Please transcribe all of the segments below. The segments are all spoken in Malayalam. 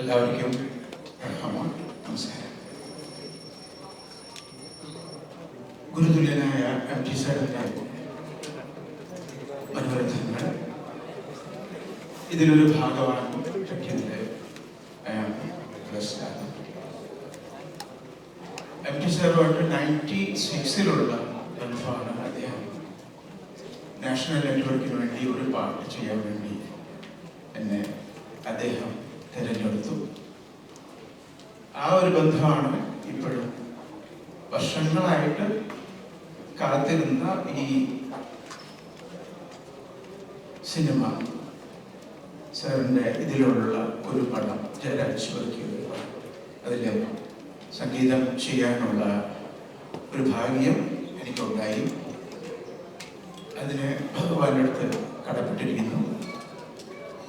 എല്ലാവർക്കും നമസ്കാരം. ഗുരുതുല്യനായ എം ടി സാറിന്റെ മനോരഥങ്ങൾ ഇതിലൊരു ഭാഗമാണ് പറ്റിയത് മനസ്സിലാകും എം ടി സാറുമായിട്ട് നയന്റി സിക്സിലുള്ള ബന്ധമാണ് അദ്ദേഹം. നാഷണൽ നെറ്റ്വർക്കിന് വേണ്ടി ഒരു പാട്ട് ചെയ്യാൻ വേണ്ടി എന്നെ അദ്ദേഹം തിരഞ്ഞെടുത്തു. ആ ഒരു ബന്ധമാണ് ഇപ്പോഴും. വർഷങ്ങളായിട്ട് കാത്തിരുന്ന ഈ സിനിമ സാറിന്റെ ഇതിലുള്ള ഒരു പടം ജയരാജ് വർക്കിയ ഒരു അതിൽ സംഗീതം ചെയ്യാനുള്ള ഒരു ഭാഗ്യം എനിക്കുണ്ടായി. അതിന് ഭഗവാന്റെ അടുത്ത് കടപ്പെട്ടിരിക്കുന്നു.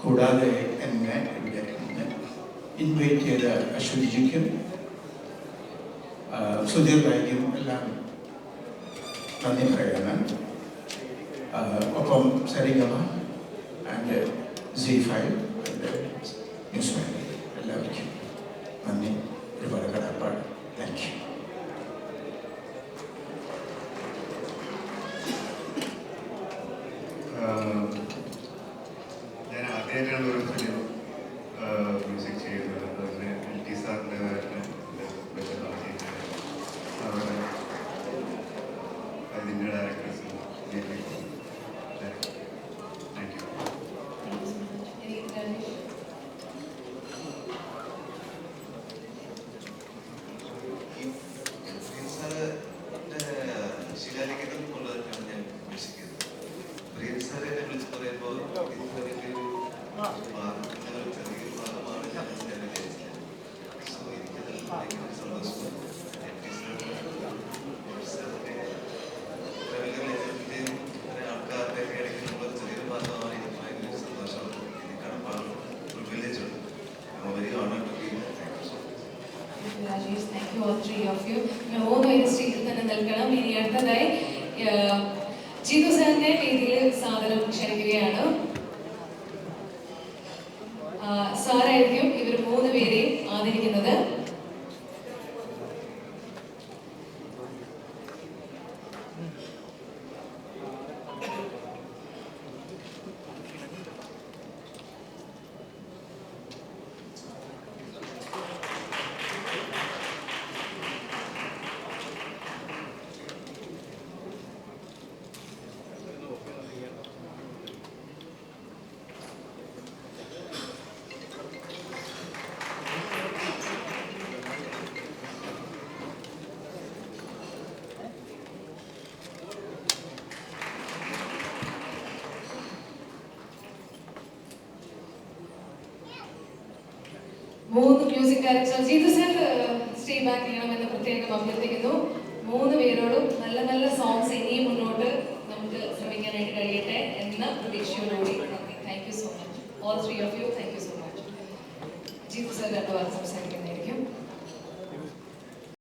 കൂടാതെ എന്നെ ഇവിടെ ഇൻവൈറ്റ് ചെയ്ത അശ്വതിജിക്കും സുധീർ ഭായിക്കും എല്ലാം നന്ദി പറയണം ആ, ഒപ്പം Saregama and C five and news five Much Rajesh thank you all three of you മൂന്ന് പേര് സ്റ്റേജിൽ തന്നെ നിൽക്കണം. ഇനി അടുത്തതായി ജീതു സാറിന്റെ വേദിയിൽ സാധനം ക്ഷണിക്കുകയാണ്. സാറായിരിക്കും ഇവർ മൂന്ന് പേരെയും മൂന്ന് music director Jeethu sir stay back ചെയ്യണമെന്ന് പ്രത്യേകം അഭ്യർത്ഥിക്കുന്നു. മൂന്ന് പേരോടും നല്ല നല്ല സോങ്സ് ഇനിയും മുന്നോട്ട് നമുക്ക് ശ്രമിക്കാനായിട്ട് കഴിയട്ടെ എന്ന പ്രതീക്ഷയോടുകൂടി thank you so much all three of you thank you so much Jeethu sir രണ്ടു വാർത്ത സംസാരിക്കും